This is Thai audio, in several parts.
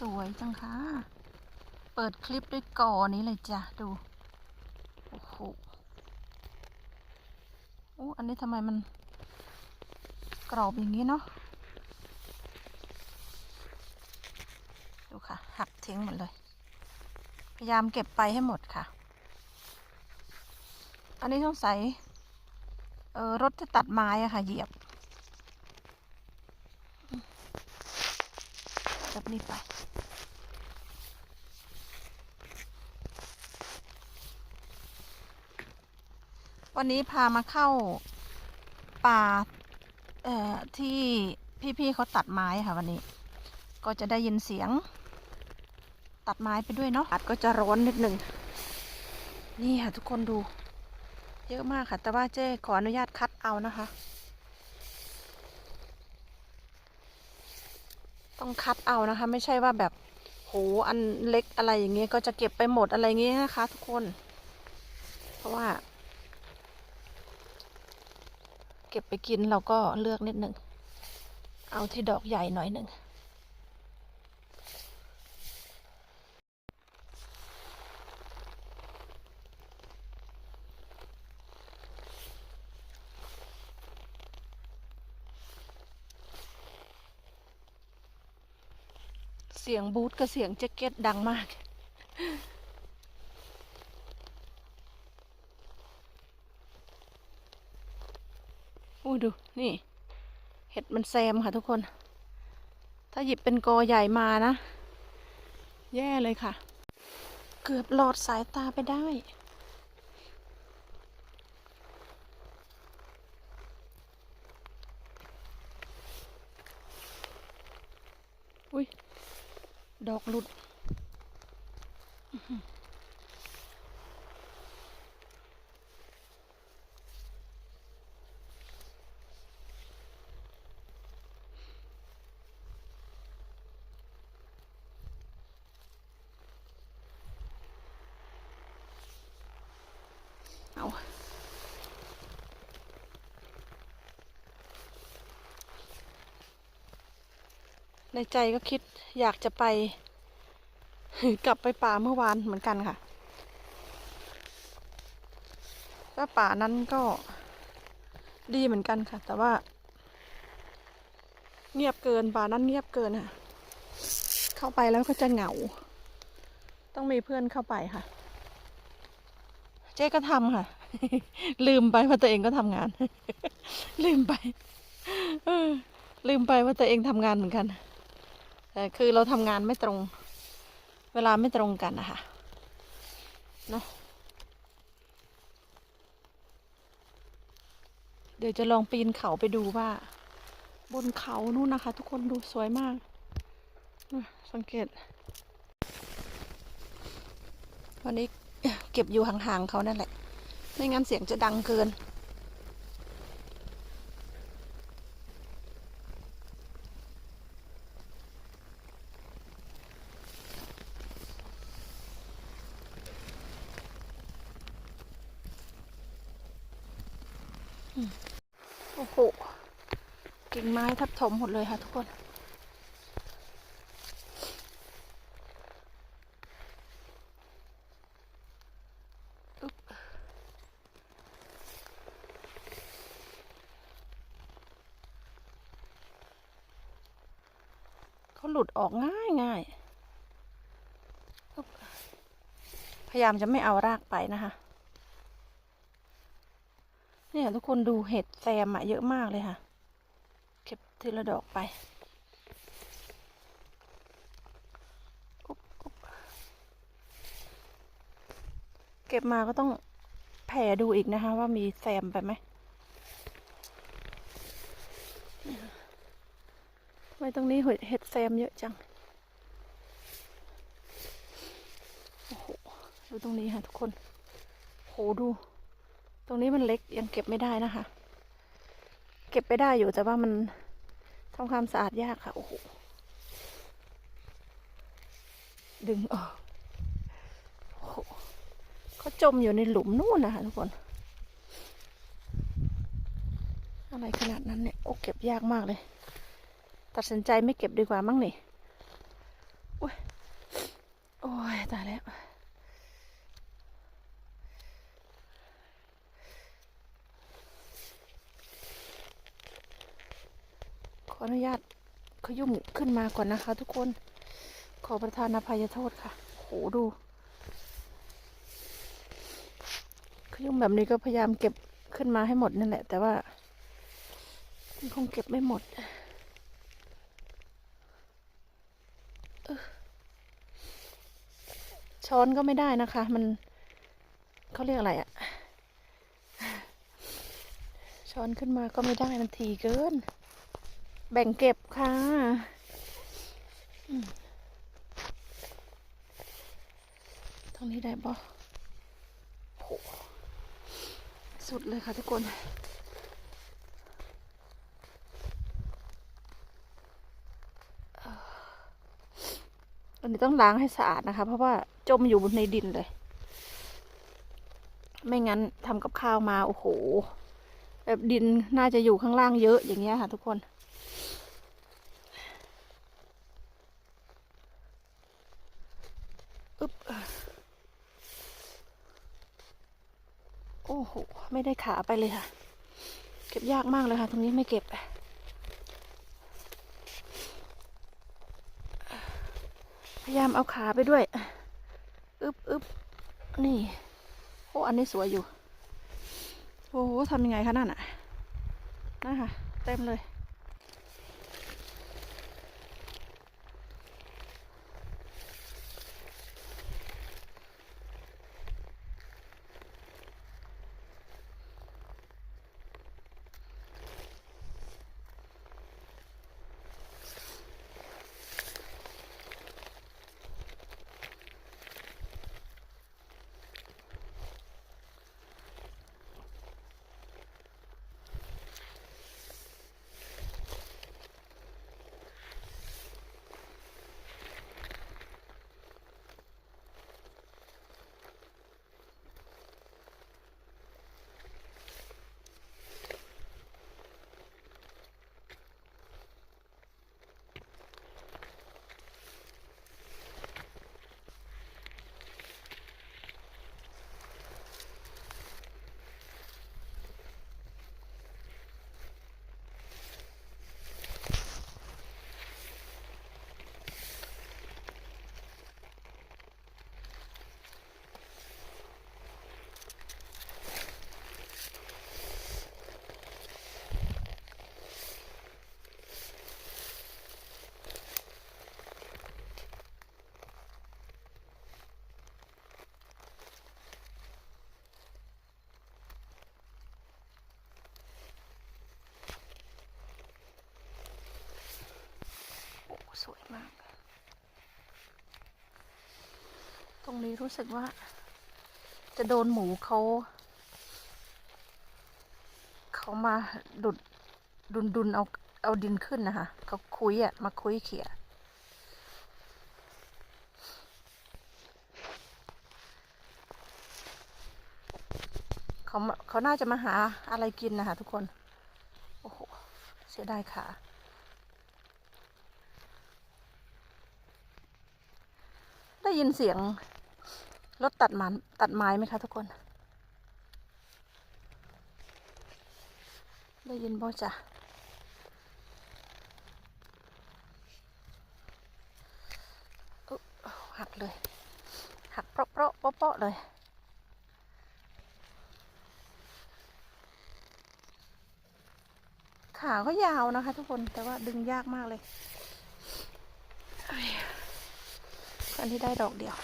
สวยจังค่ะ เปิดคลิปด้วยกอนี้เลยจ้ะ ดู โอ้โหโอ้อันนี้ทำไมมันกรอบอย่างนี้เนาะ ดูค่ะ หักทิ้งหมดเลย พยายามเก็บไปให้หมดค่ะ อันนี้ต้องใส่เออรถที่ตัดไม้อะค่ะ เหยียบจับนี่ไป วันนี้พามาเข้าป่าเอ่อที่พี่ๆเขาตัดไม้ค่ะวันนี้ ก็จะได้ยินเสียง ตัดไม้ไปด้วยเนาะอัดก็จะร้อนนิดหนึ่งนี่ค่ะทุกคนดู เยอะมากค่ะ แต่ว่าเจ๊ขออนุญาตคัดเอานะคะ ต้องคัดเอานะคะ ไม่ใช่ว่าแบบโหอันเล็กอะไรอย่างเงี้ยก็จะเก็บไปหมดอะไรเงี้ยนะคะ ทุกคน เพราะว่า เก็บไปกินเราก็เลือกนิดหนึ่ง เอาที่ดอกใหญ่หน่อยหนึ่ง เสียงบูทกับเสียงแจ็คเก็ตดังมาก อุ้ย ดูนี่ เห็ดมันแซมค่ะทุกคน ถ้าหยิบเป็นกอใหญ่มานะ แย่เลยค่ะ เกือบหลอดสายตาไปได้ อุ้ยดอกหลุด ในใจก็คิดอยากจะไป กลับไปป่าเมื่อวานเหมือนกันค่ะก็ป่านั้นก็ดีเหมือนกันค่ะ แต่ว่า เงียบเกินป่านั้นเงียบเกินค่ะ เข้าไปแล้วก็จะเหงา ต้องมีเพื่อนเข้าไปค่ะ เจ๊ก็ทำค่ะ ลืมไปว่าตัวเองก็ทำงาน ลืมไปลืมไปว่าตัวเองทำงานเหมือนกัน แต่คือเราทำงานไม่ตรง เวลาไม่ตรงกันนะคะเนาะเดี๋ยวจะลองปีนเขาไปดูว่า บนเขานู่นนะคะ ทุกคนดูสวยมากสังเกต วันนี้เก็บอยู่ห่างๆเขานั่นแหละ ไม่งั้นเสียงจะดังเกิน โอ้โห กิ่ง ไม้ทับถมหมดเลยค่ะทุกคนเขาหลุดออกง่ายง่ายพยายามจะไม่เอารากไปนะคะเนี่ยทุกคนดูเห็ดแซมอะเยอะมากเลยค่ะ ทีละดอกไปเก็บมาก็ต้องแผ่ดูอีกนะคะ ว่ามีแซมไปไหมทำไมตรงนี้เห็ดเห็ดแซมเยอะจัง โอ้โห ดูตรงนี้ค่ะทุกคน โหดู ตรงนี้มันเล็กยังเก็บไม่ได้นะคะ เก็บไปได้อยู่แต่ว่ามัน ทำความสะอาดยากค่ะ โอ้โห ดึงออกโอ้โหเขาจมอยู่ในหลุมนู่นนะคะทุกคน อะไรขนาดนั้นเนี่ย โอ้เก็บยากมากเลย ตัดสินใจไม่เก็บดีกว่ามั้งนี่โอ้ย โอ้ย ตายแล้ว ออนุญาตขยุ่มขึ้นมาก่อนนะคะ ทุกคน ขอประทานอภัยโทษค่ะโหดู ขยุ่มแบบนี้ก็พยายามเก็บขึ้นมาให้หมดนั่นแหละ แต่ว่าคงเก็บไม่หมดออช้อนก็ไม่ได้นะคะ มันเขาเรียกอะไรอะช้อนขึ้นมาก็ไม่ได้มันทีเกิน แบ่งเก็บค่ะตรงนี้ได้ปะโหสุดเลยค่ะทุกคนอันนี้ต้องล้างให้สะอาดนะคะ เพราะว่าจมอยู่บนในดินเลย ไม่งั้นทำกับข้าวมา โอ้โห แบบดินน่าจะอยู่ข้างล่างเยอะอย่างเงี้ยค่ะทุกคน อึ๊บโอ้โห ไม่ได้ขาไปเลยค่ะ เก็บยากมากเลยค่ะ ตรงนี้ไม่เก็บพยายามเอาขาไปด้วยอึบอึบนี่โอ้อันนี้สวยอยู่ โอ้โหทำยังไงคะนั่นอะนั่นค่ะเต็มเลย โอ้ สวยมาก ตรงนี้รู้สึกว่า จะโดนหมูเขาเขามาดุดดุนดุนเอาเอาดินขึ้นนะคะเขาคุยอะมาคุยเขี่ยเขามาเขาน่าจะมาหาอะไรกินนะคะทุกคน โอ้โห เสียดายขา ได้ยินเสียงรถตัดไมันตัดไม้ไหมคะทุกคน ได้ยินบ่จ้ะหักเลย หักเปราะเปราะเปาะเปาะเลยขาก็ยาวนะคะทุกคนแต่ว่าดึงยากมากเลยเอ้ย อันนี้ได้ดอกเดียว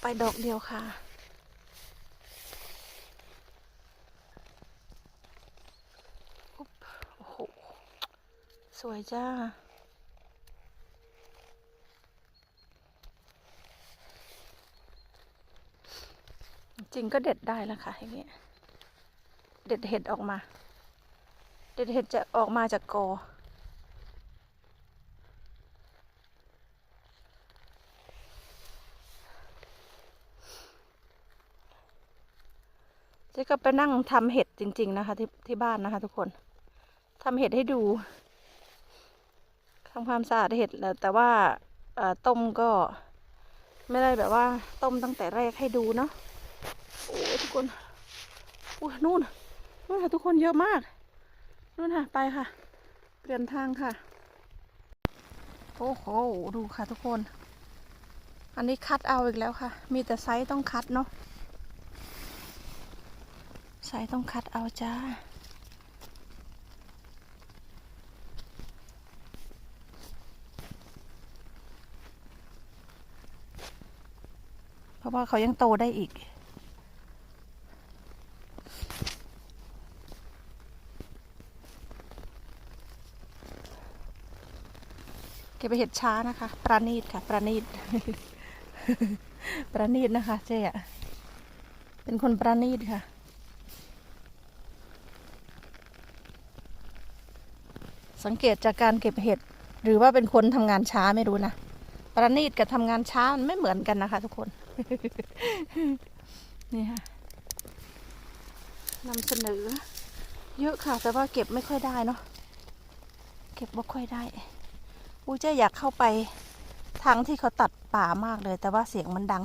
ไปดอกเดียวค่ะอุ๊บโอ้โห สวยจ้า จริงก็เด็ดได้แล้วค่ะอย่างเงี้ย เด็ดเห็ดออกมา เด็ดเห็ดจะออกมาจากกอ เจ๊ก็ไปนั่งทำเห็ดจริง ๆ นะคะ ที่ที่บ้านนะคะ ทุกคนทำเห็ดให้ดูทำความสะอาดเห็ดแล้วแต่ว่าต้มก็ไม่ได้แบบว่าต้มตั้งแต่แรกให้ดูเนาะโอ้ทุกคนอุ้ยนู่นนู่นค่ะทุกคนเยอะมากนู่นค่ะไปค่ะ เปลี่ยนทางค่ะโอ้โหดูค่ะทุกคน อันนี้คัดเอาอีกแล้วค่ะ มีแต่ไซส์ต้องคัดเนาะ ไซส์ต้องคัดเอาจ้า เพราะว่าเขายังโตได้อีกเก็บไปเห็ดช้านะคะ ประณีตค่ะ ประณีต ประณีตนะคะ เจ๊เป็นคนประณีตค่ะ สังเกตจากการเก็บเห็ด หรือว่าเป็นคนทำงานช้าไม่รู้นะประณีตกับทำงานช้ามันไม่เหมือนกันนะคะ ทุกคน นี่ค่ะนำเสนอ เยอะค่ะ แต่ว่าเก็บไม่ค่อยได้เนาะเก็บไม่ค่อยได้อูเจ้อยากเข้าไปทางที่เขาตัดป่ามากเลย แต่ว่าเสียงมันดัง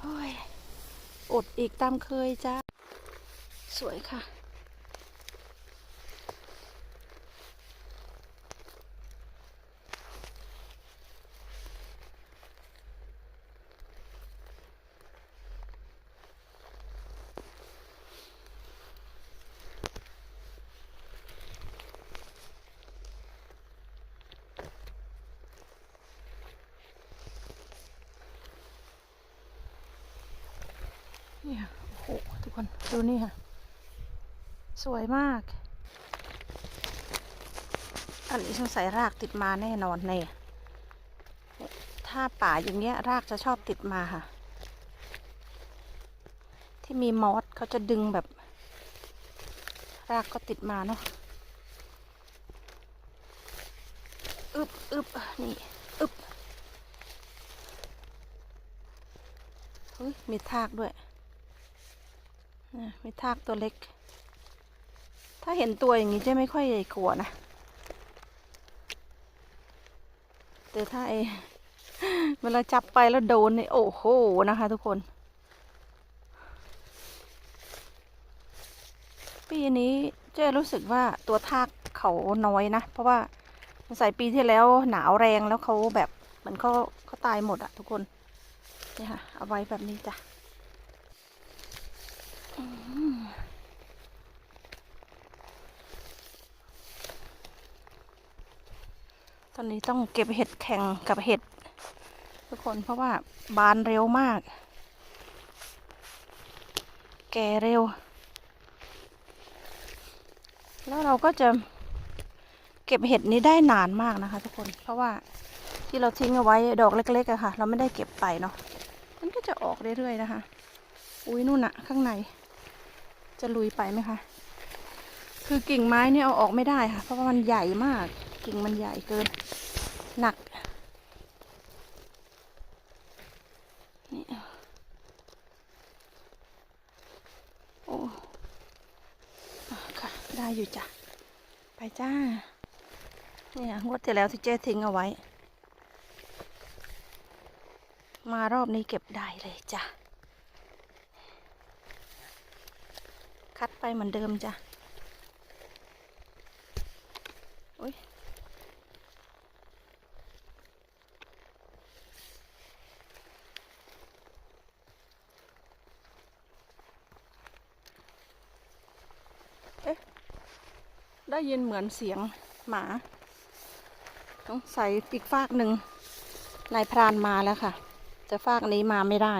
โอ้ยอดอีกตามเคยจ้า สวยค่ะ นี่ค่ะโอ้โห ทุกค นี่ค่ะ สวยมาก อันนี้สงสัยรากติดมาแน่นอนแน่ถ้าป่าอย่างเงี้ยรากจะชอบติดมาค่ะ ที่มีมอสเขาจะดึงแบบ รากก็ติดมาเนาะอึบอึบนี่อึบเฮ้ยมีทากด้วย มีทากตัวเล็ก ถ้าเห็นตัวอย่างนี้จะไม่ค่อยใหญ่กลัวนะ แต่ถ้าไอเวลาจับไปแล้วโดนนี่โอ้โหนะคะทุกคน ปีนี้เจ้รู้สึกว่าตัวทากเขาน้อยนะ เพราะว่าใส่ปีที่แล้วหนาวแรงแล้วเขาแบบเหมือนเขาเขาตายหมดอะทุกคนนี่ค่ะเอาไว้แบบนี้จ้ะ ตอนนี้ต้องเก็บเห็ดแข่งกับเห็ด ทุกคนเพราะว่าบานเร็วมาก แก่เร็ว แล้วเราก็จะเก็บเห็ดนี้ได้นานมากนะคะ ทุกคนเพราะว่าที่เราทิ้งเอาไว้ดอกเล็กๆอะค่ะ เราไม่ได้เก็บไปเนาะมันก็จะออกเรื่อยๆนะคะ อุ้ยนู่นอะข้างใน จะลุยไปไหมคะ คือกิ่งไม้เนี่ยเอาออกไม่ได้ค่ะ เพราะว่ามันใหญ่มาก กิ่งมันใหญ่เกิน หนัก นี่โอ้อะค่ะ ได้อยู่จ้ะ ไปจ้า เนี่ยงวดที่แล้วที่เจ๊ทิ้งเอาไว้ มารอบนี้เก็บได้เลยจ้ะ คัดไปเหมือนเดิมจ้ะอุ้ยเอ๊ะ ได้ยินเหมือนเสียงหมา ต้องใส่อีกฟากหนึ่งนายพรานมาแล้วค่ะ จะฟากนี้มาไม่ได้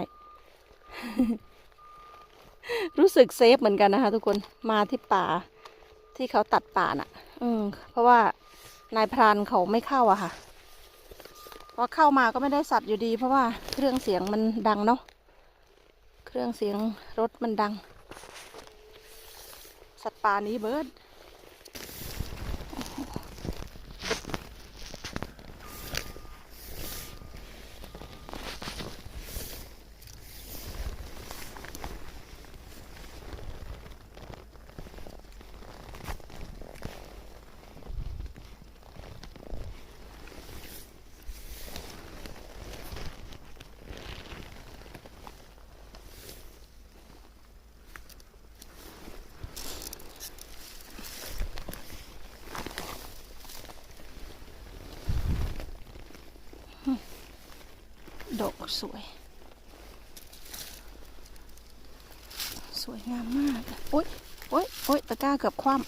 รู้สึกเซฟเหมือนกันนะคะ ทุกคนมาที่ป่าที่เขาตัดป่าน่ะ อืมเพราะว่านายพรานเขาไม่เข้าอะค่ะพอเข้ามาก็ไม่ได้สัตว์อยู่ดี เพราะว่าเครื่องเสียงมันดังเนาะเครื่องเสียงรถมันดัง สัตว์ป่านี้เบิร์ด สวย สวยงามมากโอ๊ยโอ๊ยโอ๊ยตะกร้าเกือบคว่ำ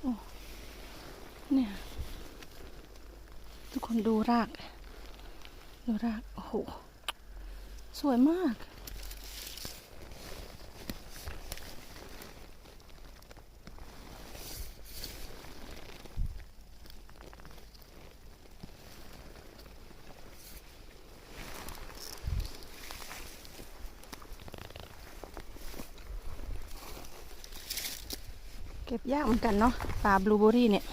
โอ้เนี่ย ทุกคนดูราก ราก โอ้โห สวยมาก เก็บยากเหมือนกันเนาะป่าบลูเบอรี่เนี่ย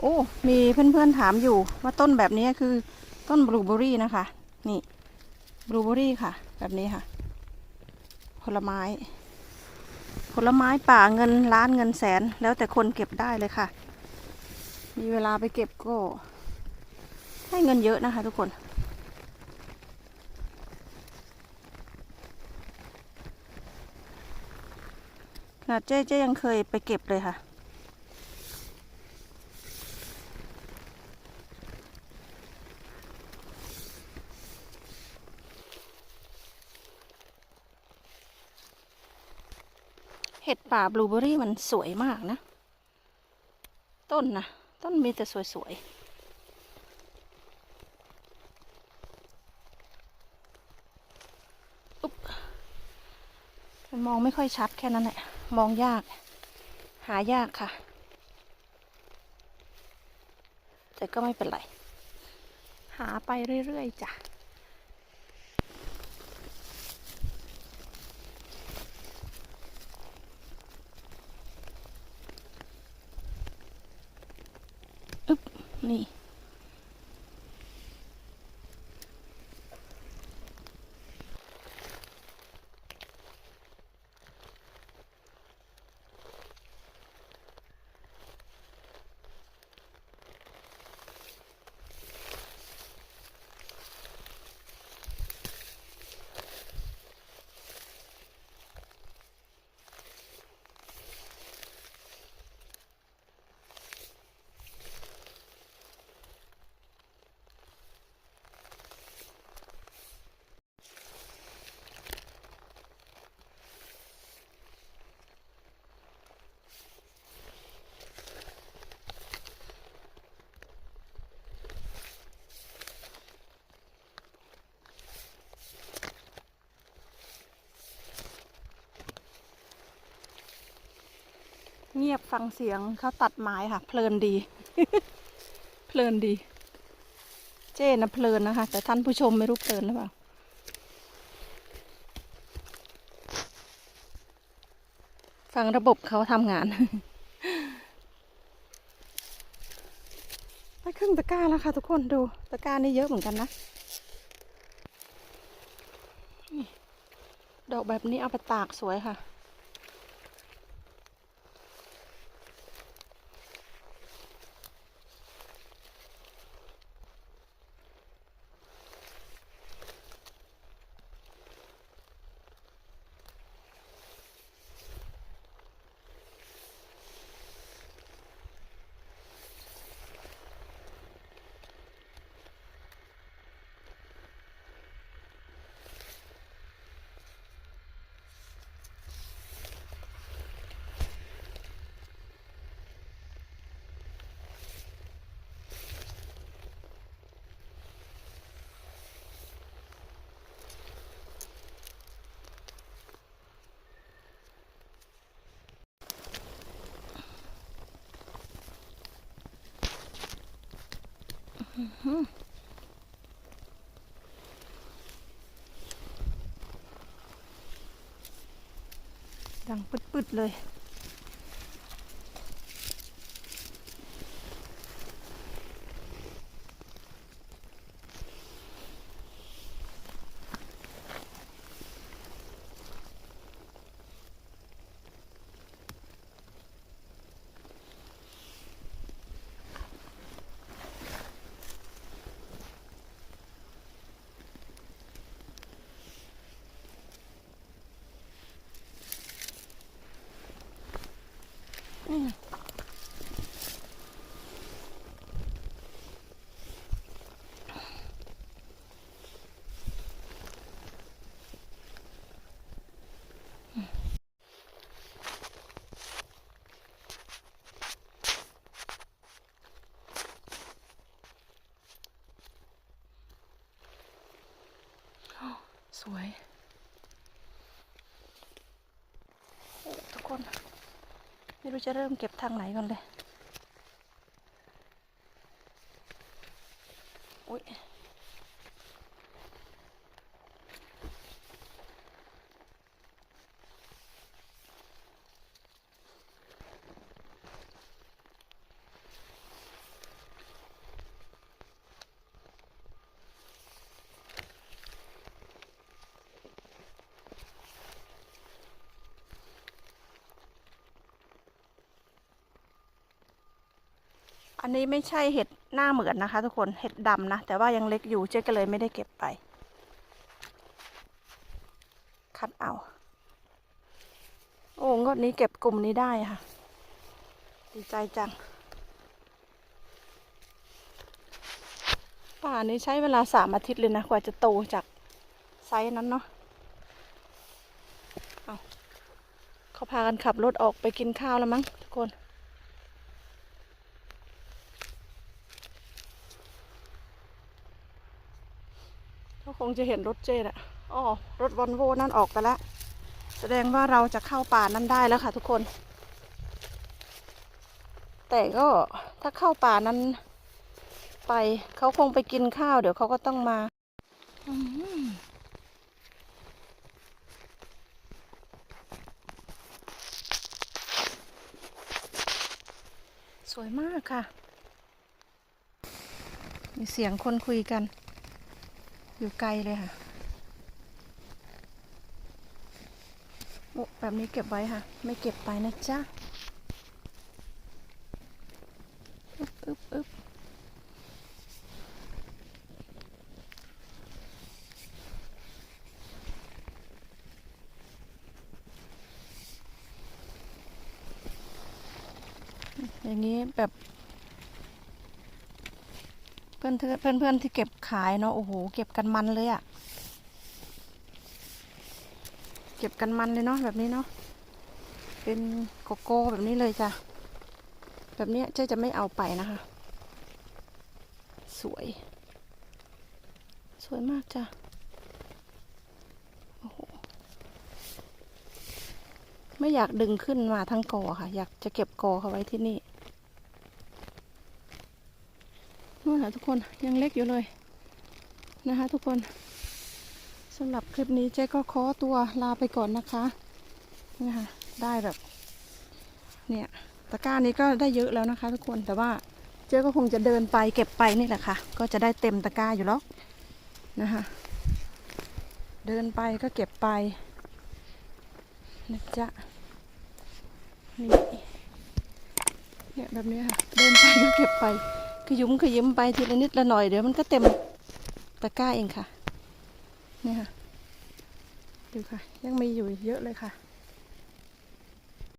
โอ้ มีเพื่อนๆถามอยู่ว่าต้นแบบนี้คือ ต้นบลูเบอรี่นะคะ นี่บลูเบอรี่ค่ะ แบบนี้ค่ะ ผลไม้ ผลไม้ป่าเงินล้านเงินแสน แล้วแต่คนเก็บได้เลยค่ะ มีเวลาไปเก็บก็ให้เงินเยอะนะคะทุกคนขนาดเจ๊เจ๊ยังเคยไปเก็บเลยค่ะ ป่าบลูเบอรี่มันสวยมากนะ ต้นนะต้นมีแต่สวยๆมันมองไม่ค่อยชัดแค่นั้นแหละ มองยาก หายากค่ะ แต่ก็ไม่เป็นไร หาไปเรื่อย ๆ จ้ะ อึ๊บ นี่ เงียบฟังเสียงเขาตัดไม้ค่ะ เพลินดี เพลินดี เจ้นะเพลินนะคะ แต่ท่านผู้ชมไม่รู้เพลินหรือเปล่าฟังระบบเขาทำงานไปครึ่งตะกร้าแล้วค่ะทุกคนดูตะกร้านี่เยอะเหมือนกันนะดอกแบบนี้เอาไปตากสวยค่ะ ดังปึดๆเลย 응. 소해. รู้จะเริ่มเก็บทางไหนก่อนเลยอุ้ย อันนี้ไม่ใช่เห็ดหน้าเหมือนนะคะ ทุกคนเห็ดดำนะ แต่ว่ายังเล็กอยู่เจ๊ก็เลยไม่ได้เก็บไป คัดเอา โอ้งวดนี้เก็บกลุ่มนี้ได้ค่ะ ดีใจจัง ป่านี้ใช้เวลาสามอาทิตย์เลยนะ กว่าจะโตจากไซส์นั้นเนาะเอาเขาพากันขับรถออกไปกินข้าวแล้วมั้งทุกคน งจะเห็นรถเจดอะอ๋อรถวอลโวนั่นออกไปแล้ว แสดงว่าเราจะเข้าป่านั้นได้แล้วค่ะทุกคน แต่ก็ถ้าเข้าป่านั้น ไปเขาคงไปกินข้าวเดี๋ยวเขาก็ต้องมาสวยมากค่ะ มีเสียงคนคุยกัน อยู่ไกลเลยค่ะโอ้แบบนี้เก็บไว้ค่ะ ไม่เก็บไปนะจ๊ะอึ๊บอึ๊บอึ๊บอย่างนี้แบบ พื่อนเพื่อนเพื่อนเพื่อนที่เก็บขายเนาะโอ้โหเก็บกันมันเลยอะเก็บกันมันเลยเนาะแบบนี้เนาะเป็นโกโก้แบบนี้เลยจ้ะแบบนี้เจ๊จะไม่เอาไปนะคะ สวย สวยมากจ้ะโอ้โหไม่อยากดึงขึ้นมาทั้งกอค่ะ อยากจะเก็บกอเขาไว้ที่นี่ นู่นแหละทุกคนยังเล็กอยู่เลยนะคะทุกคนสำหรับคลิปนี้เจ๊ก็ขอตัวลาไปก่อนนะคะนะคะได้แบบ เนี่ยตะกร้านี้ก็ได้เยอะแล้วนะคะ ทุกคนแต่ว่าเจ๊ก็คงจะเดินไปเก็บไปนี่แหละค่ะ ก็จะได้เต็มตะกร้าอยู่แล้วนะคะเดินไปก็เก็บไปนะจ๊ะนี่เนี่ยแบบนี้ค่ะ เดินไปก็เก็บไป ขยุ้มขยิมไปทีละนิดละหน่อยเดี๋ยวมันก็เต็มตะกร้าเองค่ะนี่ค่ะดูค่ะ ยังมีอยู่เยอะเลยค่ะ